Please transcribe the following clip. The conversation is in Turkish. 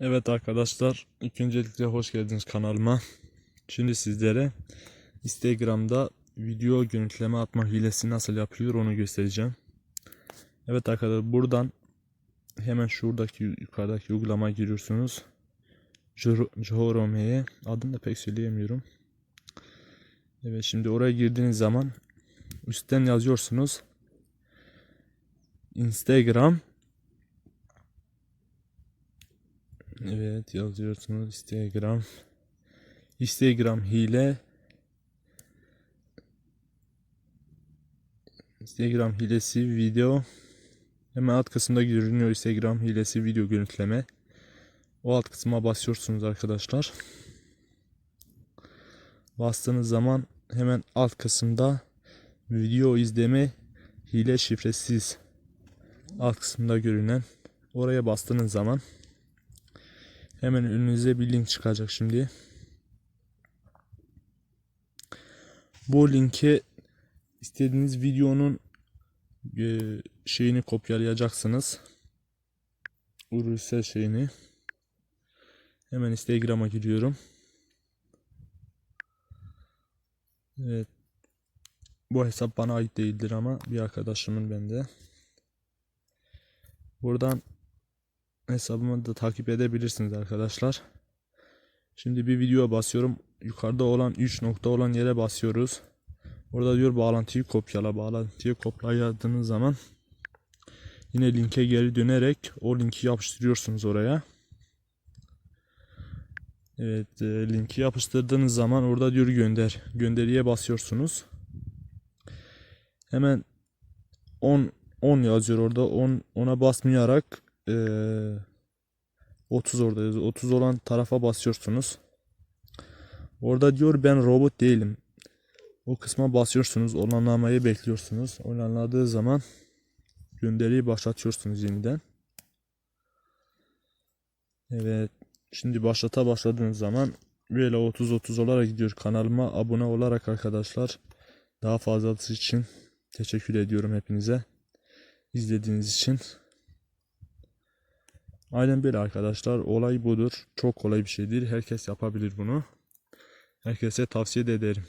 Evet arkadaşlar, öncelikle hoş geldiniz kanalıma. Şimdi sizlere Instagram'da video görüntüleme atma hilesi nasıl yapılıyor onu göstereceğim. Evet arkadaşlar buradan hemen şuradaki yukarıdaki uygulama giriyorsunuz. Jorome'ye adını da pek söyleyemiyorum. Evet şimdi oraya girdiğiniz zaman üstten yazıyorsunuz. Instagram Evet yazıyorsunuz Instagram. Instagram hile. Instagram hilesi video. Hemen alt kısımda görünüyor Instagram hilesi video görüntüleme. O alt kısma basıyorsunuz arkadaşlar. Bastığınız zaman hemen alt kısımda video izleme hile şifresiz alt kısımda görünen oraya bastığınız zaman Hemen önünüze bir link çıkacak şimdi. Bu linke istediğiniz videonun e, şeyini kopyalayacaksınız. URL şeyini. Hemen Instagram'a giriyorum. Evet. Bu hesap bana ait değildir ama bir arkadaşımın bende. Buradan hesabımı da takip edebilirsiniz arkadaşlar. Şimdi bir video basıyorum. Yukarıda olan 3 nokta olan yere basıyoruz. Orada diyor bağlantıyı kopyala. Bağlantıyı kopyaladığınız zaman yine linke geri dönerek o linki yapıştırıyorsunuz oraya. Evet e, linki yapıştırdığınız zaman orada diyor gönder. Gönderiye basıyorsunuz. Hemen 10 10 yazıyor orada. 10 ona basmayarak ee, 30 orada yazıyor. 30 olan tarafa basıyorsunuz. Orada diyor ben robot değilim. O kısma basıyorsunuz. Onanlamayı bekliyorsunuz. Onanladığı zaman gönderiyi başlatıyorsunuz yeniden. Evet. Şimdi başlata başladığınız zaman böyle 30-30 olarak gidiyor. Kanalıma abone olarak arkadaşlar daha fazlası için teşekkür ediyorum hepinize. İzlediğiniz için. Aynen böyle arkadaşlar. Olay budur. Çok kolay bir şeydir. Herkes yapabilir bunu. Herkese tavsiye de ederim.